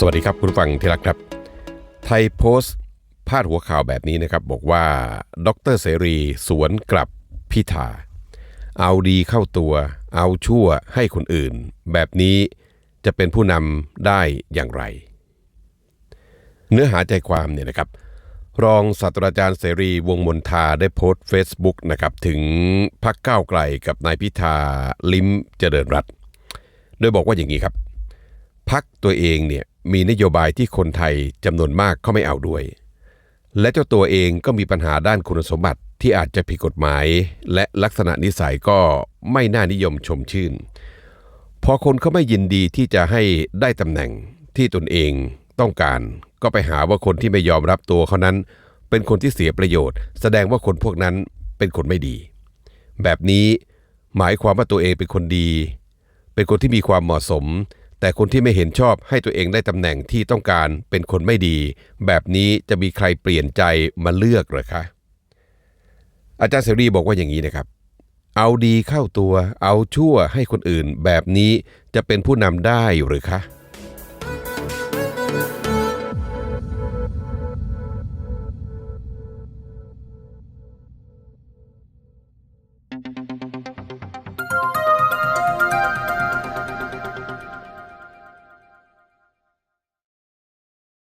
สวัสดีครับคุณฟังที่รักครับ ไทยโพสต์พาดหัวข่าวแบบนี้นะครับ บอกว่าดรเสรีสวนกลับพิธา เอาดีเข้าตัว เอาชั่วให้คนอื่น แบบนี้จะเป็นผู้นำได้อย่างไร เนื้อหาใจความเนี่ยนะครับ รองศาสตราจารย์เสรีวงมนทาได้โพสต์ Facebook นะครับ ถึงพักก้าวไกลกับนายพิธาลิ้มเจริญรัตโดยบอกว่าอย่างนี้ครับ พักตัวเองเนี่ยมีนโยบายที่คนไทยจำนวนมากเขาไม่เอาด้วย และเจ้าตัวเองก็มีปัญหาด้านคุณสมบัติที่อาจจะผิดกฎหมาย และลักษณะนิสัยก็ไม่น่านิยมชมชื่น พอคนเขาไม่ยินดีที่จะให้ได้ตำแหน่งที่ตนเองต้องการ ก็ไปหาว่าคนที่ไม่ยอมรับตัวเขานั้น เป็นคนที่เสียประโยชน์ แสดงว่าคนพวกนั้นเป็นคนไม่ดี แบบนี้หมายความว่าตัวเองเป็นคนดี เป็นคนที่มีความเหมาะสม แต่คนที่ไม่เห็นชอบให้ตัวเองได้ตำแหน่งที่ต้องการเป็นคนไม่ดี แบบนี้จะมีใครเปลี่ยนใจมาเลือกหรอคะอาจารย์เสรีบอกว่าอย่างนี้นะครับ เอาดีเข้าตัว เอาชั่วให้คนอื่นแบบนี้จะเป็นผู้นำได้หรือคะ